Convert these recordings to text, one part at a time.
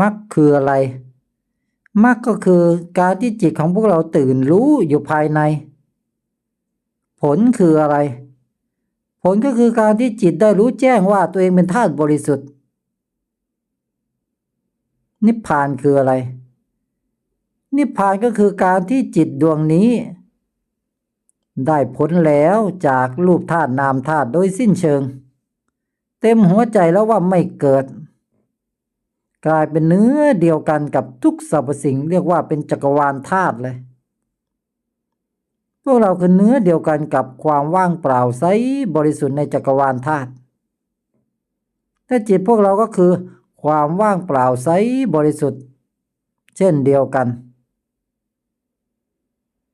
มรรคคืออะไรมรรคก็คือการที่จิตของพวกเราตื่นรู้อยู่ภายใน ผลคืออะไร ผลก็คือการที่จิตได้รู้แจ้งว่าตัวเองเป็นธาตุบริสุทธิ์ นิพพานคืออะไร นิพพานก็คือการที่จิตดวงนี้ ได้ผลแล้วจากรูปธาตุนามธาตุโดยสิ้นเชิง เต็มหัวใจแล้วว่าไม่เกิด กลายเป็นเนื้อเดียวกันกับทุกสรรพสิ่งเรียกว่าเป็นจักรวาลธาตุเลย พวกเราคือเนื้อเดียวกันกับความว่างเปล่าใสบริสุทธิ์ในจักรวาลธาตุแต่จิตพวกเราก็คือ ความว่างเปล่าใสบริสุทธิ์ เช่นเดียวกัน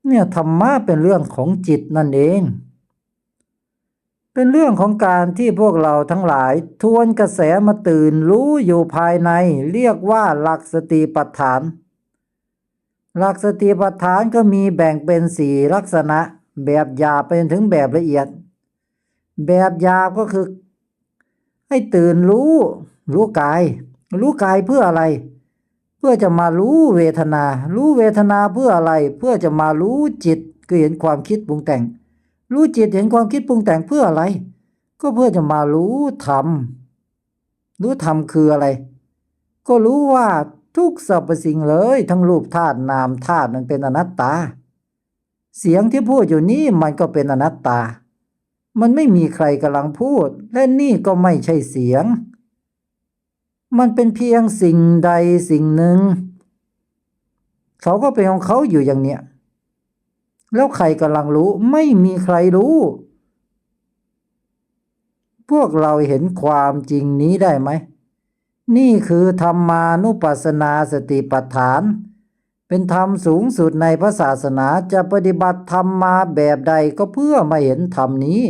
เนี่ยธรรมะเป็นเรื่องของจิตนั่นเอง เป็นเรื่องของการที่พวกเราทั้งหลายทวนกระแสมาตื่นรู้อยู่ภายใน เรียกว่าหลักสติปัฏฐาน หลักสติปัฏฐานก็มีแบ่งเป็นสี่ลักษณะ แบบหยาบไปจนถึงแบบละเอียด แบบหยาบก็คือ ให้ตื่นรู้ รู้กาย รู้กายเพื่ออะไร เพื่อจะมารู้เวทนา รู้เวทนาเพื่ออะไร เพื่อจะมารู้จิตคือเห็นความคิดปรุงแต่ง รู้จิตเห็นความคิดปรุงแต่งเพื่ออะไร ก็เพื่อจะมารู้ธรรมรู้ธรรมคืออะไร ก็รู้ว่าทุกสรรพสิ่งเลย ทั้งรูปธาตุนามธาตุมันเป็นอนัตตา เสียงที่พูดอยู่นี้มันก็เป็นอนัตตา มันไม่มีใครกำลังพูด และนี่ก็ไม่ใช่เสียง มันเป็นเพียงสิ่งใดสิ่งหนึ่ง เขาก็เป็นของเขาอยู่อย่างเนี้ย แล้วใครกำลังรู้ไม่มีใครรู้ พวกเราเห็นความจริงนี้ได้ไหม นี่คือธรรมานุปัสสนาสติปัฏฐาน เป็นธรรมสูงสุดในพระศาสนาจะปฏิบัติธรรมมาแบบใดก็เพื่อมาเห็นธรรมนี้